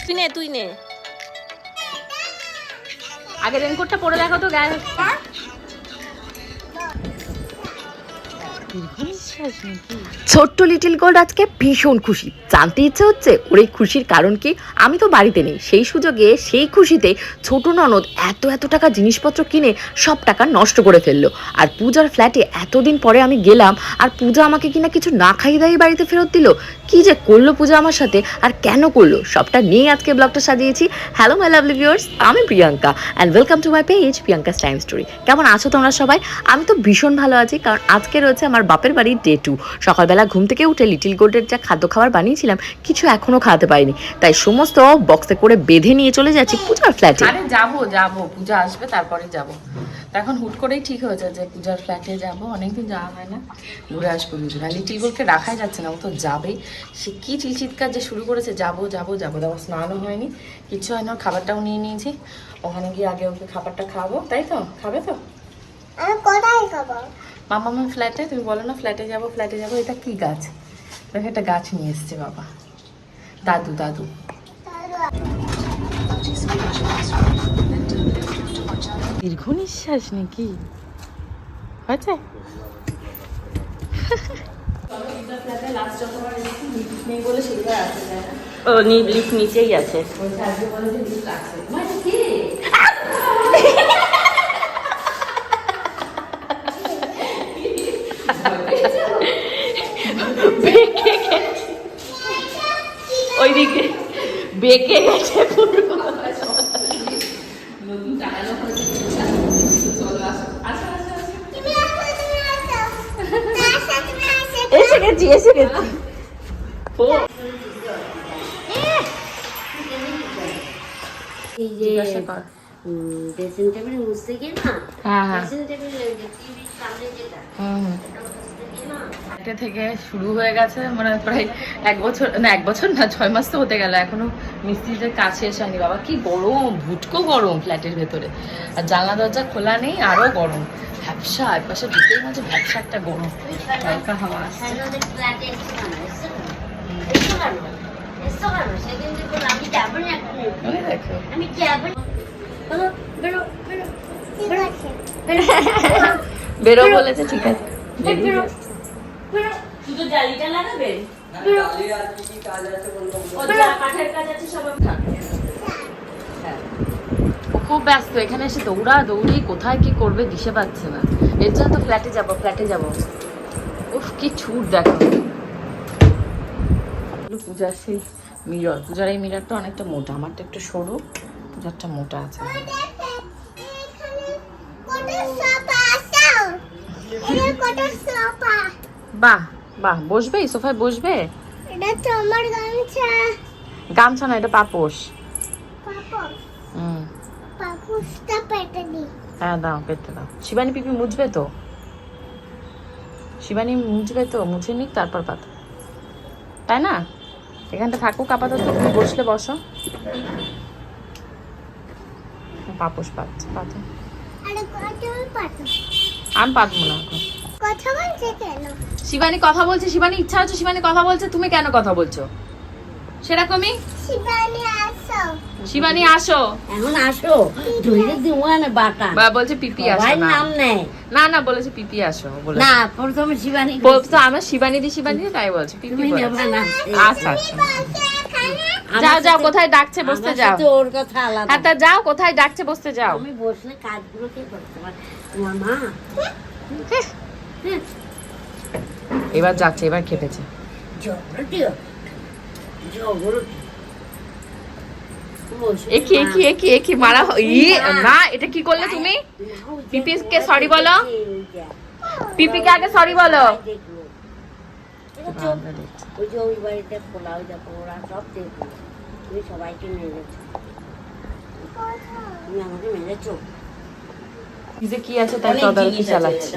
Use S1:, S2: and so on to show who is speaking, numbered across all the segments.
S1: তুই নে তুই নে। আগে রেনকোটটা পরে দেখো তো গায়ে
S2: ছোট্ট লিটিল গোল্ড আজকে ভীষণ খুশি। জানতে ইচ্ছে হচ্ছে, ওর এই খুশির কারণ কি? আমি তো বাড়িতে নেই। সেই সুযোগে, সেই খুশিতে ছোট ননদ এত এত টাকা জিনিসপত্র কিনে সব টাকা নষ্ট করে ফেলল। আর পূজার ফ্ল্যাটে এতদিন পরে আমি গেলাম, আর পূজা আমাকে কিনা কিছু না খাইয়ে দাইয়ে বাড়িতে ফেরত দিল। কি যে করল পূজা আমার সাথে, আর কেন করল? সবটা নিয়ে আজকে ব্লগটা সাজিয়েছি। হ্যালো মাই লাভলি ভিউয়ার্স আমি Priyanka and welcome to my page Priyanka's time story কেমন আছো তোমরা সবাই? আমি তো ভীষণ ভালো আছি, কারণ আজকে রয়েছে আমার বাপের বাড়ি ডে টু সকালবেলা ঘুম থেকে উঠে লিটিল গোল্ডের যা খাদ্য খাবার বানিয়েছিলাম কিছু এখনও খাওয়াতে পারিনি। তাই সমস্ত বক্সে করে বেঁধে নিয়ে চলে যাচ্ছি পূজার ফ্ল্যাটে
S1: আরে যাব যাব পূজা আসবে তারপরে যাব। এখন হুট করেই ঠিক হয়েছে যে পূজার ফ্ল্যাটে যাব। অনেকদিন যাওয়া হয় না। ঘুরে আসব দুজন আর লিটিল গোলকে রাখাই যাচ্ছে না ও তো যাবেই। সে কি চিল চিৎকার যে শুরু করেছে যাব যাব যাব। দেখো স্নানও হয়নি কিছু হয় না খাবারটাও নিয়ে নিয়েছি। ওখানে গিয়ে আগে ওকে খাবারটা খাব তাই তো? খাবে তো?
S3: আমি কোথায় খাব?
S1: মামা মামার ফ্ল্যাটে তুমি বলো না ফ্ল্যাটে যাব ফ্ল্যাটে যাব এটা কি গাছ? দেখো একটা গাছ নিয়ে এসছে বাবা। দাদু দাদু। দীর্ঘ নিঃশ্বাস নাকি? হয়েছে? ও নিচেই আছে। ওইদিকে বেঁকে গেছে পুরো। এসে গেছি এসে গেছি। ও।
S4: এই যে ড্রেসিং টেবিল মুছতে গিয়ে না
S1: হ্যাঁ হ্যাঁ।
S4: ড্রেসিং টেবিল টিভির সামনে যেটা এটা
S1: থেকে শুরু হয়ে গেছে মানে প্রায় এক বছর না এক বছর না ছয় মাস তো হতে গেল এখনও মিস্ত্রিদের কাছে এসে হয়নি। বাবা কি গরম ভুটকো গরম ফ্ল্যাটের ভেতরে। আর জানলা দরজা খোলা নেই আরও গরম। ভ্যাবসা একপাশে ঢুকেই মাঝে ভ্যাবসা একটা গরম। হালকা হাওয়া আসছে।
S4: আমি বেরো
S1: বলেছে ঠিক আছে। শুধু জালিটা লাগাবে
S4: বেরো
S1: ও যা কাঠের কাজ আছে সব ও খুব ব্যস্ত এখানে এসে দৌড়া দৌড়ি কোথায় কি করবে দিশে পাচ্ছে না। এর জন্য তো ফ্ল্যাটে যাব ফ্ল্যাটে যাব। উফ কি ছুট দেখো। পূজার সেই মিরর। পূজার এই মিররটা অনেকটা মোটা আমারটা একটু সরু পূজারটা মোটা আছে। বাহ বাহ বসবে? সোফায় বসবে?
S3: এটা তো আমার গামছা।
S1: গামছা না এটা পাপোশ।
S3: পাপা
S1: হুম।
S3: পাপুসটা পেটে দি।
S1: হ্যাঁ দাও পেতে দাও। শিবানী পিপি মুছবে তো? শিবানী মুছবে তো? মুছে নিক তারপর পাতো। তাই না? এখানটা থাকুক আপাতত তুমি বসলে বসো। পাপোশ পাচ্ছে পাতো।
S3: আরে কথা পাতো।
S1: আমি পাতবো না।
S3: কথা বলছে কেন?
S1: শিবানী কথা বলছে শিবানী ইচ্ছা হচ্ছে শিবানী কথা বলছে তুমি কেন কথা বলছো? সেরকমই?
S3: শিবানী আসো।
S1: শিবানী আসো।
S4: এখন আসো। ধরে দিওয়া না বাটা
S1: বা বলছে পিপি আসো না।
S4: নাম নেয়।
S1: না না বলেছে পিপি আসো বলে
S4: না প্রথমে শিবানী
S1: বলতো আমার শিবানী দি শিবানী দি তাই বলছে পিপি।
S4: নেবা না।
S1: আচ্ছা আচ্ছা। যাও যাও কোথায় ডাকছে বসতে যাও।
S4: ওর কথা আলাদা।
S1: হ্যাঁ তা যাও কোথায় ডাকছে বসতে যাও।
S4: আমি বসলে কাজগুলো কে করতে পারে তোমার মা।
S1: এবার যাচ্ছে, এবার খেপেছে। একি একি একি একি, মারা ই, না, এটা কি করলে তুমি? পিপিকে sorry বলো। পিপিকে আগে সরি বলো।
S4: ওই ওই বাড়িতে ওরা সব তুমি সবাইকে মেরেছো তুমি আমাকে মেরেছো।
S1: যে কি আছে তাই তদারকি
S5: জিনিস
S1: চালাচ্ছে।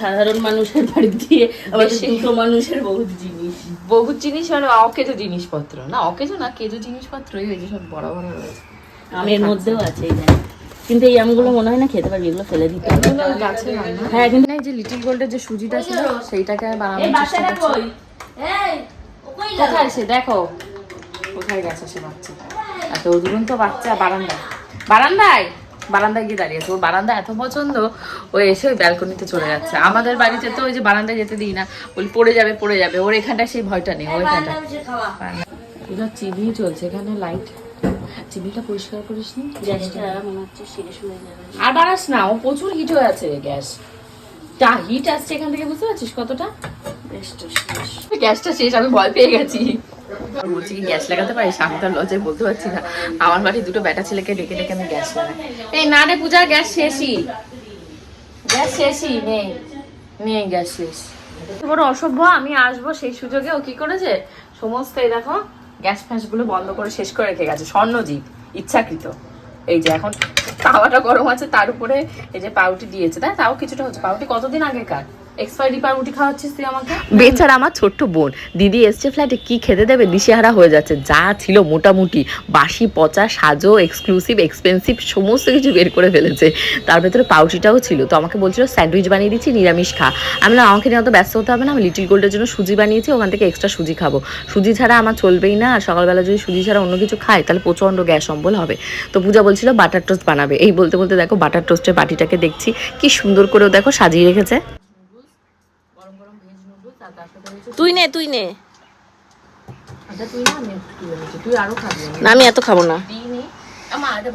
S5: সাধারণ মানুষের বাড়ি দিয়ে আবার। দুটো মানুষের বহুত জিনিস।
S1: বহুত জিনিস অকেজো জিনিসপত্র। না অকেজো না কেজো জিনিসপত্রই ওই যে সব বড় বড় রয়েছে।
S5: আমের মধ্যেও আছে এই দেখ। কিন্তু এই আমগুলো মনে হয় না খেতে পারবি এগুলো ফেলে দিতে হবে।
S1: গাছে
S5: হ্যাঁ কিন্তু
S1: এই যে লিটিল গোল্ডের যে সুজিটা ছিল সেইটাকে বানানোর
S5: এই
S1: চেষ্টা করছি
S5: কই? এই ও কই গেল?
S1: কোথায় সে? দেখো। কোথায় গেছে সে বাচ্চা এত দুরন্ত বাচ্চা বারান্দায়। বারান্দায়? বারান্দায় গিয়ে দাঁড়িয়েছে। ওর বারান্দা এত পছন্দ ও এসে ওই ব্যালকনিতে চলে যাচ্ছে। আমাদের বাড়িতে তো ওই যে বারান্দায় যেতে দিই না। বলি পড়ে যাবে পড়ে যাবে। ওর এখানটা সেই ভয়টা নেই ওই এখানটা।
S5: বারান্দায়
S1: এগুলো চিবি চলছে এখানে লাইট চিবিটা পরিষ্কার করিস নি? আর বাড়াস না ও প্রচুর হিট হয়ে আছে গ্যাস। তা হিট আসছে এখান থেকে বুঝতে পারছিস কতটা?
S5: গ্যাসটা শেষ
S1: আমি ভয় পেয়ে গেছি। বলছি কি, গ্যাস লাগাতে পারিস? তো লজ্জায় বলতে পারছি না। আমার বাড়ি দুটো বেটা ছেলেকে ডেকে ডেকে আমি গ্যাস লাগাই। এই না রে পূজা, গ্যাস শেষই। গ্যাস শেষই নেই নেই গ্যাস শেষ। বড় অসভ্য, আমি আসব সেই সুযোগে। ও কি করেছে? সমস্ত এই দেখো, গ্যাস ফ্যাসগুলো বন্ধ করে শেষ করে রেখে গেছে। স্বর্ণজীব, ইচ্ছাকৃত। এই যে এখন তাওয়াটা গরম আছে, তার উপরে এই যে পাউটি দিয়েছে। তাই তাও কিছুটা হচ্ছে। পাউরুটি কতদিন আগেকার? এক্সপায়ারি
S2: আমার ছোট্ট বোন। দিদি এসছে ফ্ল্যাটে কি খেতে দেবে? দিশেহারা হয়ে যাচ্ছে। যা ছিল মোটামুটি বাসি পচা, সাজো এক্সক্লুসিভ এক্সপেন্সিভ সমস্ত কিছু বের করে ফেলেছে। তার ভেতরে পাউরুটিটাও ছিল। তো আমাকে বলছিল স্যান্ডউইচ বানিয়ে দিচ্ছি, নিরামিষ খা। আমি বললাম, আমাকে নিয়ে অত ব্যস্ত হতে হবে না। আমি লিটিল গোল্ডের জন্য সুজি বানিয়েছি, ওখান থেকে এক্সট্রা সুজি খাব। সুজি ছাড়া আমার চলবেই না। আর সকালবেলা যদি সুজি ছাড়া অন্য কিছু খাই তাহলে প্রচণ্ড গ্যাস অম্বল হবে। তো পূজা বলছিল বাটার টোস্ট বানাবে। এই বলতে বলতে দেখো বাটার টোস্টের বাটিটাকে দেখছি, কি সুন্দর করেও দেখো সাজিয়ে রেখেছে
S1: গরম গরম ভেজ নুডলস আর তার সাথে রয়েছে
S5: তুই নে তুই নে।
S1: আচ্ছা তুই না আমি একটু নিচ্ছি। তুই আরও খাবি
S5: না আমি এত খাব না।
S1: এটা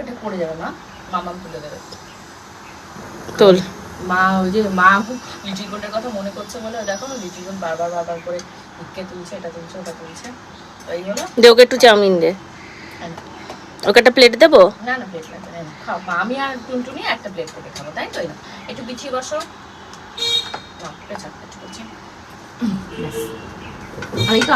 S1: তুলে মা ওই যে মা লিচি গোল্ডের কথা মনে করছে বলে দেখো লিচি গোল্ড বারবার বারবার করে ইটকে তুলছে এটা তুলছে ওটা তুলছে। এই হলো।
S5: দে ওকে একটু চাউমিন দে।
S1: হ্যাঁ।
S5: ওকে একটা প্লেট দেবো?
S1: না না প্লেট লাগবে না খাও। আমি আর টুনটুনি একটা প্লেট করে খাব তাই তো। একটু বিছিয়ে বসো। না একটু করছি আমি তো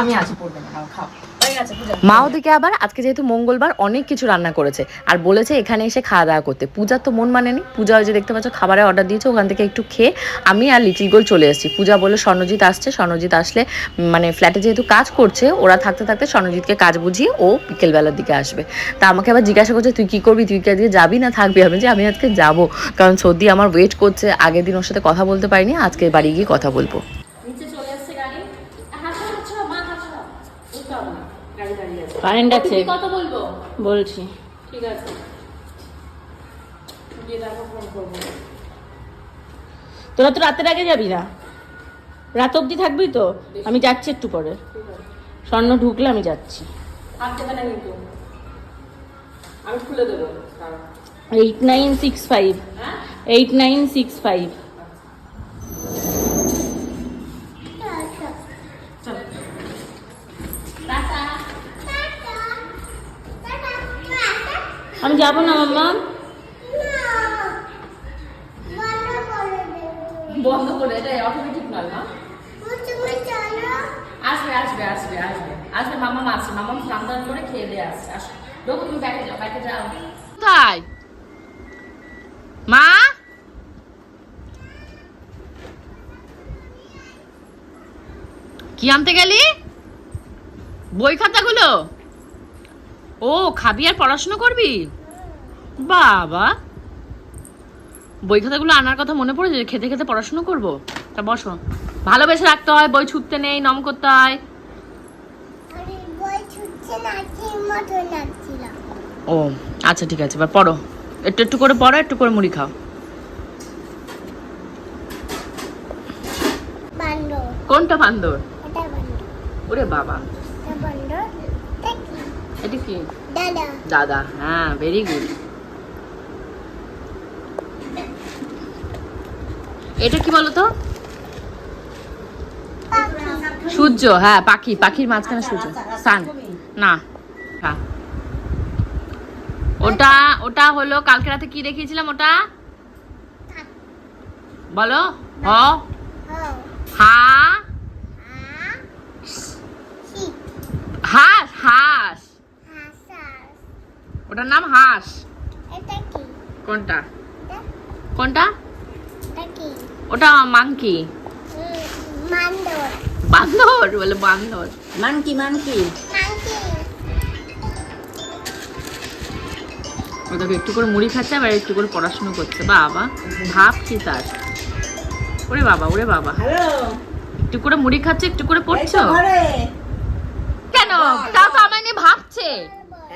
S2: মা ওদিকে আবার, আজকে যেহেতু মঙ্গলবার অনেক কিছু রান্না করেছে। আর বলেছে এখানে এসে খাওয়া দাওয়া করতে। পূজার তো মন মানেনি। পূজা ওই যে দেখতে পাচ্ছ, খাবারের অর্ডার দিয়েছে, ওখান থেকে একটু খেয়ে আমি আর লিটিল গোল চলে এসেছি। পূজা বলে স্বর্ণজিৎ আসছে স্বর্ণজিৎ আসলে মানে ফ্ল্যাটে যেহেতু কাজ করছে, ওরা থাকতে থাকতে স্বর্ণজিৎকে কাজ বুঝিয়ে ও বিকেলবেলার দিকে আসবে। তা আমাকে আবার জিজ্ঞাসা করছে, তুই কি করবি? তুই আজকে যাবি না থাকবি? আমি যে আমি আজকে যাব। কারণ সর্দি আমার ওয়েট করছে। আগের দিন ওর সাথে কথা বলতে পারিনি আজকে বাড়ি গিয়ে কথা বলব।
S5: কারেন্ট আছে। বলছি। ঠিক আছে। তোরা তো রাতের আগে যাবি না? রাত অবধি থাকবি তো? আমি যাচ্ছি একটু পরে। স্বর্ণ ঢুকলে আমি যাচ্ছি। Eight nine six five. Eight nine six five. যাব না, মাম্মা?
S1: বন্ধ করে অটোমেটিক নয়, মা। আসবে আসবে আসবে আসবে। আসবে মামা আসবে মামা স্নান করে খেয়ে দিয়ে আসছে আসবে দেখো তুমি যাও যাও। মা? কি আনতে গেলি? বই খাতাগুলো? ও, খাবি আর পড়াশোনা করবি? বাবা। বই খাতাগুলো আনার কথা মনে পড়েছে যে খেতে খেতে পড়াশুনো করব? তা বসো। ভালোবেসে রাখতে হয় বই ছুটতে নেই নম করতে হয়। ও আচ্ছা ঠিক আছে এবার পড়ো। একটু একটু করে পড়ো একটু করে মুড়ি খাও। কোনটা বান্দর? ওরে বাবা।
S3: এটা
S1: এটা কি?
S3: দাদা।
S1: দাদা হ্যাঁ ভেরি গুড এটা কি বলো তো সূর্য হ্যাঁ পাখি পাখির মাঝখানে সূর্য সান না হ্যাঁ ওটা ওটা হলো কালকে রাতে কি দেখিয়েছিলাম ওটা? বলো হ।
S3: হ।
S1: হাঁস হাঁস। ওটার নাম হাঁস। কোনটা? কোনটা? ওটা মাংকি।
S3: বান্দর
S1: বলে বান্দর।
S5: মানকি মানকি
S1: ও দেখো একটু করে মুড়ি খাচ্ছে আবার একটু করে পড়াশুনো করছে। বাবা ভাব কি তার? ওরে বাবা ওরে বাবা। একটু করে মুড়ি খাচ্ছে একটু করে পড়ছো? কেন? তাও তো আমায় নিয়ে ভাবছে।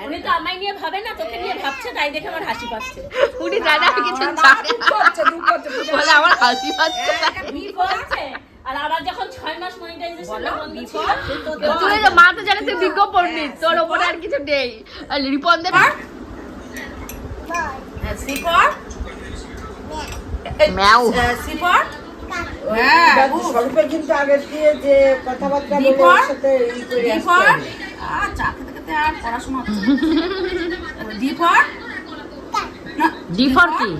S5: উনি তো আমায় নিয়ে ভাবে না তোকে নিয়ে ভাবছে তাই দেখে আমার হাসি পাচ্ছে।
S1: উনি জানে আমি কিছু বলে আমার হাসি পাচ্ছে
S5: করছে আর আবার যখন ছয় মাস মনিটাইজেশন বন্ধ ছিল
S1: তুই যে মা তো জানে তুই বিজ্ঞ পণ্ডিত তোর ওপরে আর কিছু নেই। আর রিপন দেব
S5: শ্রীপর
S1: ম্যাও।
S5: শ্রীপর
S6: স্বরূপে কিন্তু আগে দিয়ে যে কথাবার্তা বলে সাথে ই করে আসতে
S5: আর পড়াশোনা হচ্ছে দ্বীপর
S1: ডি ফর কি?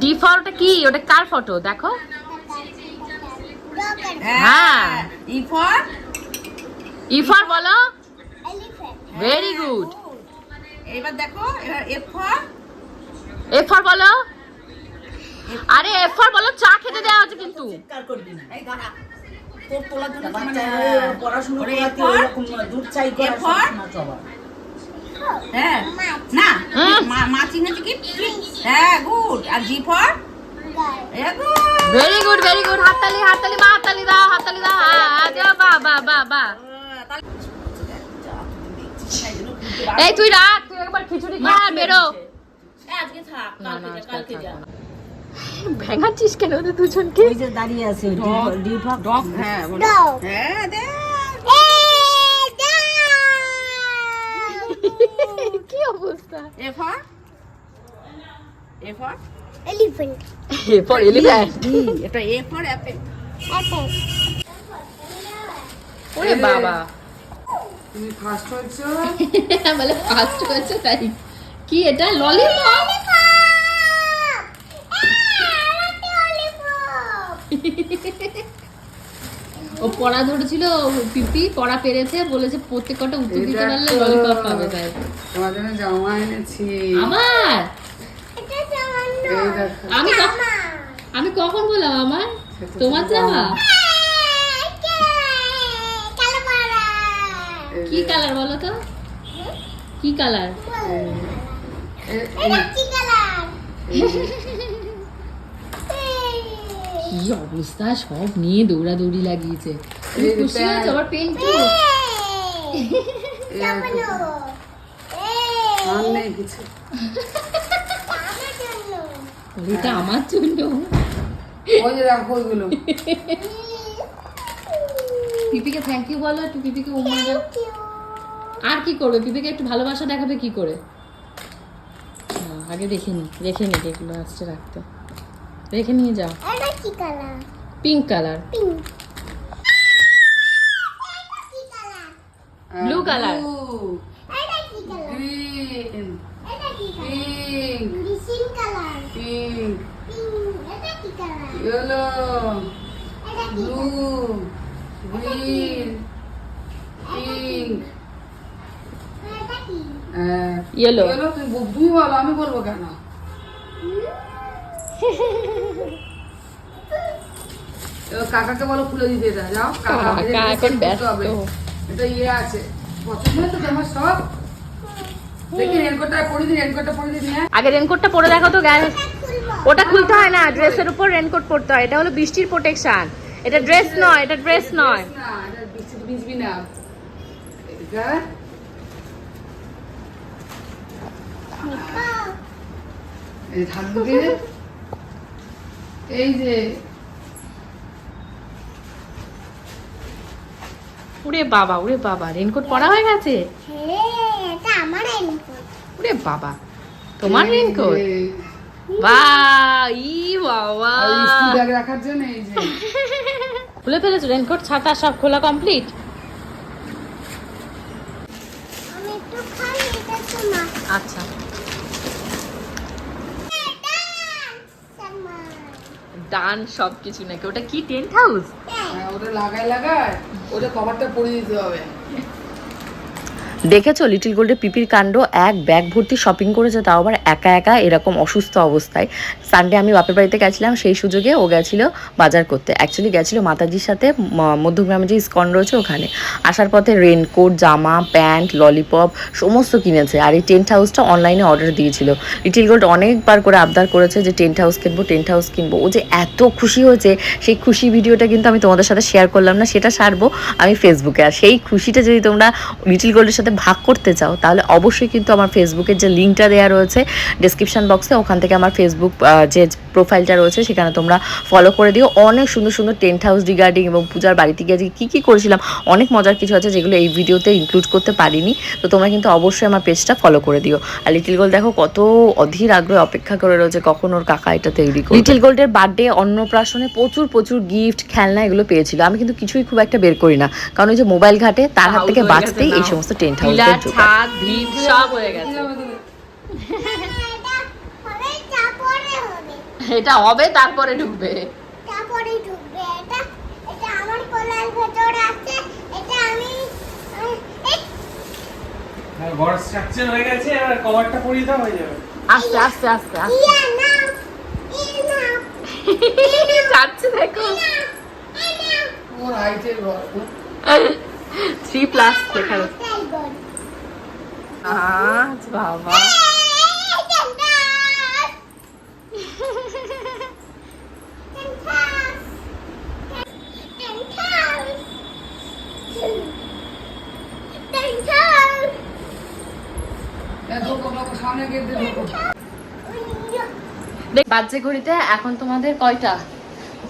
S1: ডি ফরটা কি? ওটা কার ফটো দেখো। হ্যাঁ
S5: ই ফর
S1: ই ফর বলো। ভেরি গুড
S5: এবার দেখো এবার এফ ফর
S1: এফ ফর বলো। আরে এফ ফর বলো চা খেতে দেওয়া আছে কিন্তু।
S6: চিৎকার করবি না।
S5: এই দাঁড়া। তোর তোলার জন্য মানে
S6: হয়ে পড়াশুনো করাতে
S5: এরপর?
S6: ওরকম চাই করা।
S5: হ্যাঁ না
S1: হুম।
S5: মা মা চিহ্নটা কি? হ্যাঁ good. R G for?
S1: Very good. Very good হাততালি হাততালি মা হাততালি দাও হাততালি দাও। আজ বা বা বা বা। এই তুই রাখ তুই একবার খিচুড়ি খা বেরো।
S5: আজকে থাক কালকে যা, কালকে যা।
S1: ভেঙাচ্ছিস কেন ওদের দুজনকে?
S6: ওই যে দাঁড়িয়ে আছে
S5: ডগ হ্যাঁ হ্যাঁ দে
S1: কি অবস্থা?
S5: A for A for
S3: Elephant.
S1: এরপর এলিফ্যান্ট
S5: এটা এ ফর অ্যাপেল
S3: Apple.
S1: ওরে বাবা।
S6: তুমি ফার্স্ট হয়েছো?
S1: বলে হয়েছে তাই। কি এটা? ললিপপ। ও পড়া ধরেছিল পিপি পড়া পেরেছে বলেছে প্রত্যেক কটা উত্তর দিতে পারলে ললিপপ পাবে তাই
S6: তোমার জন্য জামা এনেছি।
S1: আমার? আমি আমি কখন বললাম আমার? তোমার জামা। কি কালার বলো তো? কি কালার?
S6: এ-
S1: কি অবস্থা? সব নিয়ে দৌড়াদৌড়ি লাগিয়েছে। খুশি হয়েছো আবার পেন্টু
S6: আর
S1: এটা আমার জন্য।
S6: ওই যে রাখো ওইগুলো।
S1: পিপিকে থ্যাংক ইউ বলো একটু পিপিকে উম্মা দাও আর কি করবে? পিপিকে একটু ভালোবাসা দেখাবে কি করে? আগে দেখে নি রেখে নি এগুলো আসছে রাখতে। রেখে নিয়ে যাও
S3: এটা কি colour
S1: pink colour
S3: pink
S1: Blue color.
S3: এটা কি কালার
S6: গ্রিন
S3: এটা কি colour
S6: pink
S3: green colour
S6: pink
S3: pink এটা কি কালার
S6: ইয়েলো
S3: এটা কি
S6: ব্লু গ্রিন পিঙ্ক
S3: এটা কি
S1: Yellow.
S6: ইয়েলো তুমি বল- তুমি বলো আমি বলবো কেন এবার কাকাকে বলো খুলে দিতে এটা যাও কাকা এটা
S1: এখন ব্যস্ত।
S6: এটা ইয়ে আছে পছন্দ হয়েছে তোমার সব। রেনকোটটা হ্যাঁ।
S1: আগে রেনকোটটা পরে দেখো তো গায়ে ওটা খুলতে হয় না ড্রেসের উপর রেনকোট পরতে হয়। এটা হলো বৃষ্টির প্রোটেকশন এটা ড্রেস নয় এটা ড্রেস নয়।
S6: ভিজবি না। এই যে
S1: ওরে বাবা ওরে বাবা রেনকোট পরা হয়ে গেছে?
S3: হ্যাঁ
S1: ওরে বাবা তোমার রেনকোট বা ই বাবা।
S6: ব্যাগ রাখার জন্য এই যে।
S1: খুলে ফেলেছো? রেনকোট ছাতা সব খোলা কমপ্লিট আচ্ছা। ডান সব কিছু নাকি? ওটা কি টেন্ট হাউস
S6: ওটা লাগায় লাগায় ওটা কভারটা পরিয়ে দিতে হবে।
S2: দেখেছ? লিটিল গোল্ডের পিপির কাণ্ড, এক ব্যাগ ভর্তি শপিং করেছে, তাও আবার একা একা এরকম অসুস্থ অবস্থায়। সানডে আমি বাপের বাড়িতে গেছিলাম, সেই সুযোগে ও গেছিল বাজার করতে। অ্যাকচুয়ালি গেছিল মাতাজির সাথে মধ্যগ্রামে যে ইস্কন রয়েছে ওখানে। আসার পথে রেনকোট জামা প্যান্ট ললিপপ সমস্ত কিনেছে। আর এই টেন্ট হাউসটা অনলাইনে অর্ডার দিয়েছিল। লিটিল গোল্ড অনেকবার করে আবদার করেছে যে টেন্ট হাউস কিনবো টেন্ট হাউস কিনবো। ও যে এত খুশি হয়েছে, সেই খুশি ভিডিওটা কিন্তু আমি তোমাদের সাথে শেয়ার করলাম না, সেটা সারবো আমি ফেসবুকে আর সেই খুশিটা যদি তোমরা লিটিল গোল্ডের সাথে ভাগ করতে চাও, তাহলে অবশ্যই কিন্তু আমার ফেসবুকের যে লিঙ্কটা দেওয়া রয়েছে ডিসক্রিপশন বক্সে ওখান থেকে আমার ফেসবুক যে প্রোফাইলটা রয়েছে সেখানে তোমরা ফলো করে দিও। অনেক সুন্দর সুন্দর টেন্ট হাউস রিগার্ডিং এবং পূজার বাড়িতে গিয়ে আজকে কী কী করেছিলাম অনেক মজার কিছু আছে যেগুলো এই ভিডিওতে ইনক্লুড করতে পারিনি। তো তোমরা কিন্তু অবশ্যই আমার পেজটা ফলো করে দিও। আর লিটিল গোল্ড দেখো কত অধীর আগ্রহে অপেক্ষা করে রয়েছে কখন ওর কাকা এটা তৈরি করবে। লিটিল গোল্ডের বার্থডে অন্নপ্রাশনে প্রচুর প্রচুর গিফট খেলনা এগুলো পেয়েছিল। আমি কিন্তু কিছুই খুব একটা বের করি না। কারণ ওই যে মোবাইল ঘাটে তার হাত থেকে বাঁচতেই এই সমস্ত টেন্ট
S1: ভিত সব হয়ে গেছে
S3: এটা হবে তারপরে হবে
S1: এটা হবে তারপরে ঢুকবে।
S3: তারপরে ঢুকবে এটা এটা আমার কোলার ভেতর আছে এটা আমি
S7: আর ঘর স্ট্রাকচার হয়ে গেছে আর কভারটা পরিয়ে দাও হয়ে যাবে।
S1: আস্তে আস্তে আস্তে আস্তে।
S3: ইয়া
S1: যাচ্ছে দেখো।
S6: ওর হাইটের ঘর
S1: থ্রি প্লাস লেখা।
S3: তাই
S1: আজ বাবা। বাচ্চা ঘড়িতে এখন তোমাদের কয়টা?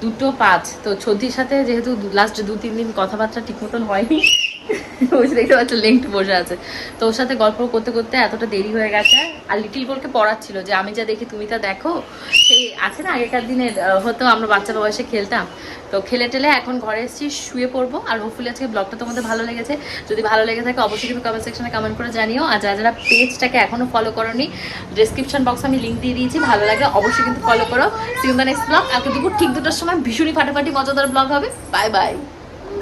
S1: দুটো পাঁচ। তো ছদির সাথে যেহেতু লাস্ট দু তিন দিন কথাবার্তা ঠিক মতন হয়নি যে দেখতে পাচ্ছ লিঙ্ক বসে আছে। তো ওর সাথে গল্প করতে করতে এতটা দেরি হয়ে গেছে। আর লিটিল গোলকে পড়াচ্ছিল যে, আমি যা দেখি তুমি তা দেখো। সেই আছে না, আগেকার দিনের হতো আমরা বাচ্চা বয়সে খেলতাম। তো খেলে টেলে এখন ঘরে এসেছি, শুয়ে পড়ব। আর হোপফুলি আজকে ব্লগটা তোমাদের ভালো লেগেছে। যদি ভালো লেগে থাকে, অবশ্যই কিন্তু কমেন্ট সেকশনে কমেন্ট করে জানিও। আর যারা যারা পেজটাকে এখনও ফলো করোনি ডিসক্রিপশন বক্সে আমি লিঙ্ক দিয়ে দিয়েছি। ভালো লাগে অবশ্যই কিন্তু ফলো করো। সিউন দ্য নেক্সট ব্লগ আজকে দুপুর ঠিক দুটোর সময় ভীষণই ফাটাফাটি, মজাদার ব্লগ হবে। Bye bye